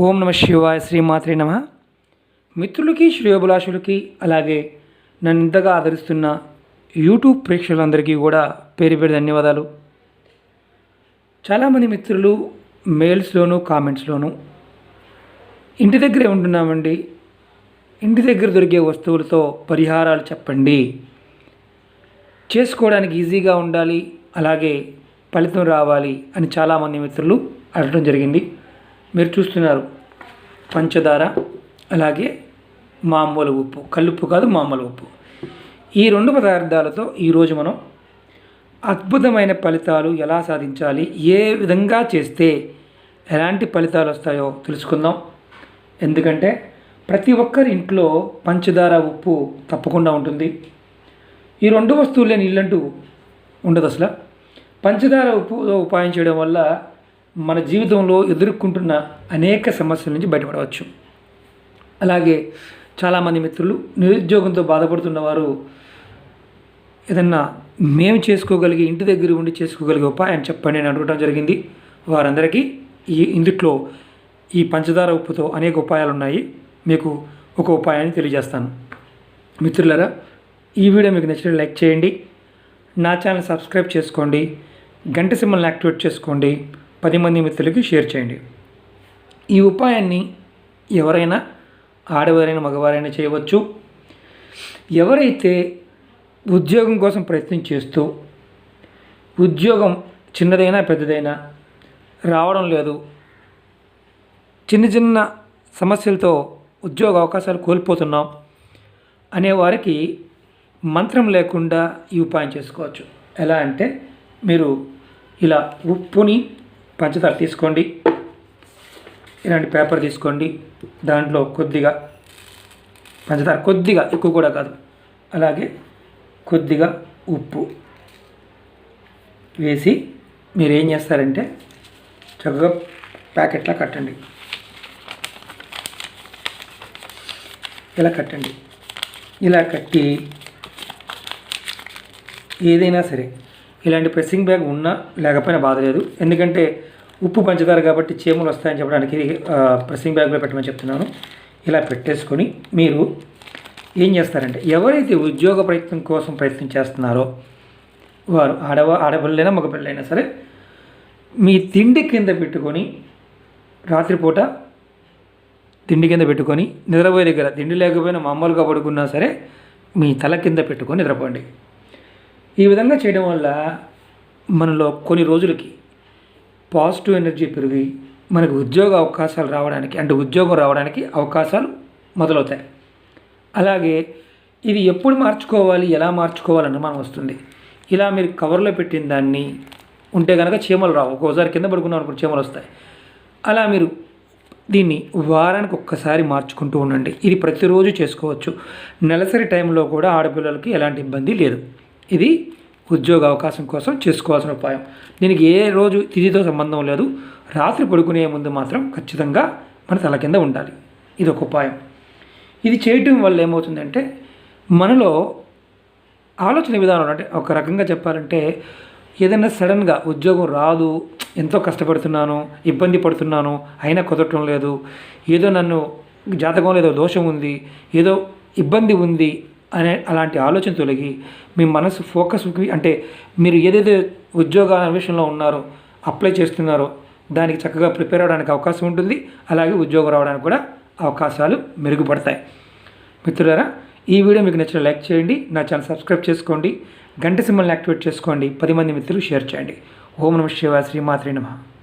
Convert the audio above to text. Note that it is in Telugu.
ఓం నమ శివాయ శ్రీమాత్రి నమ. మిత్రులకి శ్రేయోభిలాషులకి అలాగే నన్ను ఇంతగా ఆదరిస్తున్న యూట్యూబ్ ప్రేక్షకులందరికీ కూడా పేరు పేరు ధన్యవాదాలు. చాలామంది మిత్రులు మెయిల్స్లోనూ కామెంట్స్లోనూ ఇంటి దగ్గరే ఉంటున్నామండి. ఇంటి దగ్గర దొరికే వస్తువులతో పరిహారాలు చెప్పండి. చేసుకోవడానికి ఈజీగా ఉండాలి అలాగే ఫలితం రావాలి అని చాలామంది మిత్రులు అడగడం జరిగింది. మీరు చూస్తున్నారు. పంచదార అలాగే మామూలు ఉప్పు. కల్లుప్పు కాదు మామూలు ఉప్పు. ఈ రెండు పదార్థాలతో ఈరోజు మనం అద్భుతమైన ఫలితాలు ఎలా సాధించాలి ఏ విధంగా చేస్తే ఎలాంటి ఫలితాలు వస్తాయో తెలుసుకుందాం. ఎందుకంటే ప్రతి ఒక్కరి ఇంట్లో పంచదార ఉప్పు తప్పకుండా ఉంటుంది. ఈ రెండు వస్తువులు లేని ఇల్లంటూ ఉండదు అసలు. పంచదార ఉప్పు ఉపాయం చేయడం వల్ల మన జీవితంలో ఎదుర్కొంటున్న అనేక సమస్యల నుంచి బయటపడవచ్చు. అలాగే చాలామంది మిత్రులు నిరుద్యోగంతో బాధపడుతున్న వారు ఏదన్నా మేము చేసుకోగలిగే ఇంటి దగ్గర ఉండి చేసుకోగలిగే ఉపాయం చెప్పండి అని అడగడం జరిగింది. వారందరికీ ఈ ఇందుట్లో ఈ పంచదార ఉప్పుతో అనేక ఉపాయాలు ఉన్నాయి. మీకు ఒక ఉపాయాన్ని తెలియజేస్తాను. మిత్రులరా ఈ వీడియో మీకు నచ్చిన లైక్ చేయండి. నా ఛానల్ సబ్స్క్రైబ్ చేసుకోండి. గంట సింబల్ని యాక్టివేట్ చేసుకోండి. పది మంది మిత్రులకి షేర్ చేయండి. ఈ ఉపాయాన్ని ఎవరైనా ఆడవారైనా మగవారైనా చేయవచ్చు. ఎవరైతే ఉద్యోగం కోసం ప్రయత్నం చేస్తూ ఉద్యోగం చిన్నదైనా పెద్దదైనా రావడం లేదు. చిన్న చిన్న సమస్యలతో ఉద్యోగ అవకాశాలు కోల్పోతున్నాం అనేవారికి మంత్రం లేకుండా ఈ ఉపాయం చేసుకోవచ్చు. ఎలా అంటే మీరు ఇలా ఉప్పుని పంచదార తీసుకోండి. ఇలాంటి పేపర్ తీసుకోండి. దాంట్లో కొద్దిగా పంచదార కొద్దిగా ఎక్కువ కూడా కాదు. అలాగే కొద్దిగా ఉప్పు వేసి మీరు ఏం చేస్తారంటే చక్కగా ప్యాకెట్లా కట్టండి. ఇలా కట్టండి. ఇలా కట్టి ఏదైనా సరే ఇలాంటి ప్రెస్సింగ్ బ్యాగ్ ఉన్నా లేకపోయినా బాధ లేదు. ఎందుకంటే ఉప్పు పంచదార కాబట్టి చీమలు వస్తాయని చెప్పడానికి ప్రెస్సింగ్ బ్యాగ్లో పెట్టమని చెప్తున్నాను. ఇలా పెట్టేసుకొని మీరు ఏం చేస్తారంటే ఎవరైతే ఉద్యోగ ప్రయత్నం కోసం ప్రయత్నం చేస్తున్నారో వారు ఆడవ ఆడపిల్లైనా మగపిల్లైనా సరే మీ తిండి కింద పెట్టుకొని రాత్రిపూట తిండి కింద పెట్టుకొని నిద్రపోయే దగ్గర తిండి లేకపోయినా మామూలుగా పడుకున్నా సరే మీ తల కింద పెట్టుకొని నిద్రపోండి. ఈ విధంగా చేయడం వల్ల మనలో కొన్ని రోజులకి పాజిటివ్ ఎనర్జీ పెరిగి మనకు ఉద్యోగ అవకాశాలు రావడానికి అంటే ఉద్యోగం రావడానికి అవకాశాలు మొదలవుతాయి. అలాగే ఇది ఎప్పుడు మార్చుకోవాలి ఎలా మార్చుకోవాలి అనుమానం వస్తుంది. ఇలా మీరు కవర్లో పెట్టిన దాన్ని ఉంటే కనుక చీమలు రావు. ఒక్కోసారి కింద పడుకున్నాం అనుకుంటే చీమలు వస్తాయి. అలా మీరు దీన్ని వారానికి ఒక్కసారి మార్చుకుంటూ ఉండండి. ఇది ప్రతిరోజు చేసుకోవచ్చు. నెలసరి టైంలో కూడా ఆడపిల్లలకి ఎలాంటి ఇబ్బంది లేదు. ఇది ఉద్యోగ అవకాశం కోసం చేసుకోవాల్సిన ఉపాయం. దీనికి ఏ రోజు తిథితో సంబంధం లేదు. రాత్రి పడుకునే ముందు మాత్రం ఖచ్చితంగా మన తల కింద ఉండాలి. ఇది ఒక ఉపాయం. ఇది చేయటం వల్ల ఏమవుతుందంటే మనలో ఆలోచన విధానం అంటే ఒక రకంగా చెప్పాలంటే ఏదైనా సడన్గా ఉద్యోగం రాదు ఎంతో కష్టపడుతున్నాను ఇబ్బంది పడుతున్నాను అయినా కుదరటం లేదు ఏదో నన్ను జాతకం లేదో దోషం ఉంది ఏదో ఇబ్బంది ఉంది అనే అలాంటి ఆలోచన తొలగి మీ మనసు ఫోకస్ అంటే మీరు ఏదైతే ఉద్యోగ విషయంలో ఉన్నారో అప్లై చేస్తున్నారో దానికి చక్కగా ప్రిపేర్ అవ్వడానికి అవకాశం ఉంటుంది. అలాగే ఉద్యోగం రావడానికి కూడా అవకాశాలు మెరుగుపడతాయి. మిత్రులారా ఈ వీడియో మీకు నచ్చిన లైక్ చేయండి నా ఛానల్ సబ్స్క్రైబ్ చేసుకోండి గంట సింబల్ని యాక్టివేట్ చేసుకోండి పది మంది మిత్రులు షేర్ చేయండి. ఓం నమ శివ శ్రీమాత్రి నమ.